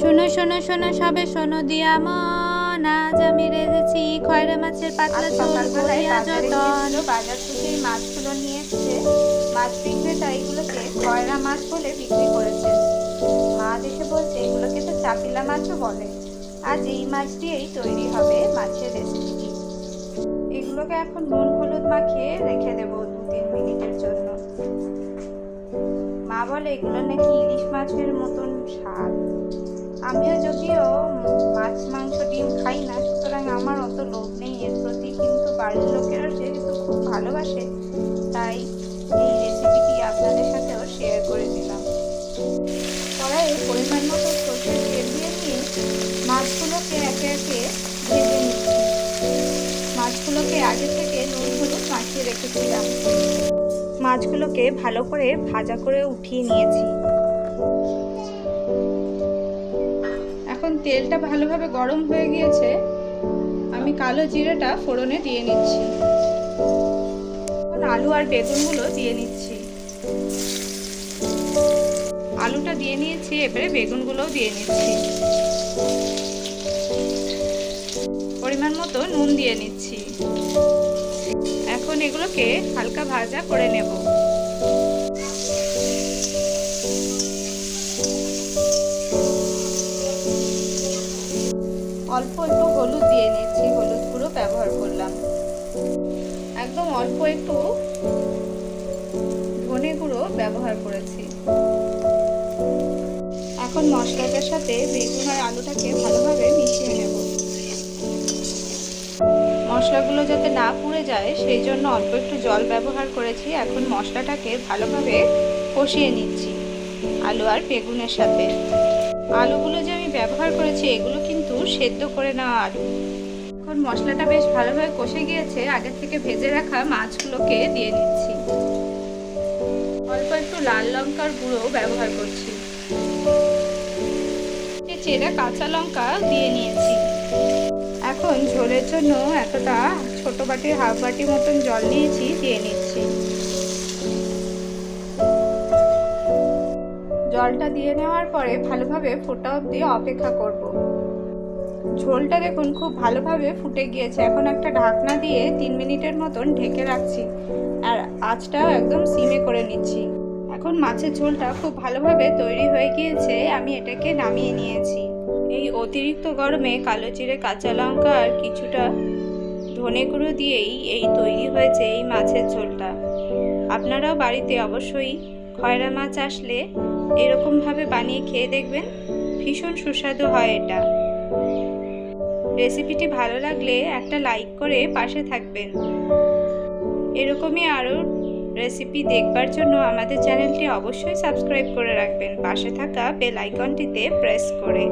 শোনো শোনো শোনো সবে শোনো দিয়া মন। আজ আমি রেঁধেছি খয়রা মাছের পাতলা আজ ঝোল করিয়া যতন। বাজার থেকে মাছগুলো নিয়ে এসছে। মাছ বিক্রেতা এগুলোকে কয়রা মাছ বলে বিক্রি করেছে। মা দেখে বলছে এগুলোকে তো চাপিলা মাছও বলে। আজ এই মাছ দিয়েই তৈরি হবে মাছের রেসিপিটি এগুলোকে এখন নুন হলুদ মাখিয়ে রেখে দেবো দু তিন মিনিটের জন্য। মা বলে এগুলো নাকি ইলিশ মাছের মতন স্বাদ। আমিও যদিও মাছ, মাংস, ডিম খাই না, সুতরাং আমার অত লোভ নেই এর প্রতি, কিন্তু বাড়ির লোকেরা যেহেতু খুব ভালোবাসে, তাই এই রেসিপিটি আপনাদের সাথেও শেয়ার করে দিলাম। কড়াইয়ে পরিমাণ মতো সর্ষের তেল দিয়ে নিয়ে মাছগুলোকে একে একে ভেজে নিচ্ছি। মাছগুলোকে আগে থেকে নুন হলুদ মাখিয়ে রেখেছিলাম। মাছগুলোকে ভালো করে ভাজা করে উঠিয়ে নিয়েছি। এখন তেলটা ভালোভাবে গরম হয়ে গিয়েছে, আমি কালো জিরেটা ফোড়নে দিয়ে নিচ্ছি। আলু আর বেগুনগুলো দিয়ে নিচ্ছি। আলুটা দিয়ে নিয়েছি, এবারে বেগুনগুলোও দিয়ে নিচ্ছি। পরিমাণ মতো নুন দিয়ে নিচ্ছি। এখন এগুলোকে হালকা ভাজা করে নেব। অল্প একটু হলুদ দিয়ে নিচ্ছি হলুদ গুঁড়ো ব্যবহার করলাম। একদম অল্প একটু ধনে গুঁড়ো ব্যবহার করেছি। এখন মশলাটার সাথে বেগুন আর আলুটাকে ভালোভাবে মিশিয়ে নেব। মশলাগুলো যাতে না পুড়ে যায়, সেই জন্য অল্প একটু জল ব্যবহার করেছি। এখন মশলাটাকে ভালোভাবে কষিয়ে নিচ্ছি, আলু আর বেগুনের সাথে। আলুগুলো যে আমি ব্যবহার করেছি, এগুলো কিন্তু সেদ্ধ করে নেওয়া আলু। এখন মশলাটা বেশ ভালোভাবে কষে গিয়েছে, আগের থেকে ভেজে রাখা মাছগুলোকে দিয়ে নিচ্ছি অল্প একটু লাল লঙ্কার গুঁড়ো ব্যবহার করছি। চেরা কাঁচা লঙ্কা দিয়ে নিয়েছি। এখন ঝোলের জন্য এতটা ছোট বাটির, হাফ বাটি মতন জল নিয়েছি, দিয়ে নিচ্ছি। জলটা দিয়ে নেওয়ার পরে ভালোভাবে ফোটা অবধি অপেক্ষা করব। ঝোলটা দেখুন খুব ভালোভাবে ফুটে গিয়েছে। এখন একটা ঢাকনা দিয়ে তিন মিনিটের মতন ঢেকে রাখছি। আর আঁচটাও একদম সিমে করে নিচ্ছি। এখন মাছের ঝোলটা খুব ভালোভাবে তৈরি হয়ে গিয়েছে। আমি এটাকে নামিয়ে নিয়েছি। এই অতিরিক্ত গরমে কালো জিরে, কাঁচা লঙ্কা আর কিছুটা ধনে গুঁড়ো দিয়েই এই তৈরি হয়েছে এই মাছের ঝোলটা। আপনারাও বাড়িতে অবশ্যই খয়রা মাছ আসলে এরকমভাবে বানিয়ে খেয়ে দেখবেন। ভীষণ সুস্বাদু হয় এটা। রেসিপিটি ভালো লাগলে একটা লাইক করে পাশে থাকবেন। এরকমই আরও রেসিপি দেখবার জন্য আমাদের চ্যানেলটি অবশ্যই সাবস্ক্রাইব করে রাখবেন। পাশে থাকা বেল আইকনটিতে প্রেস করে।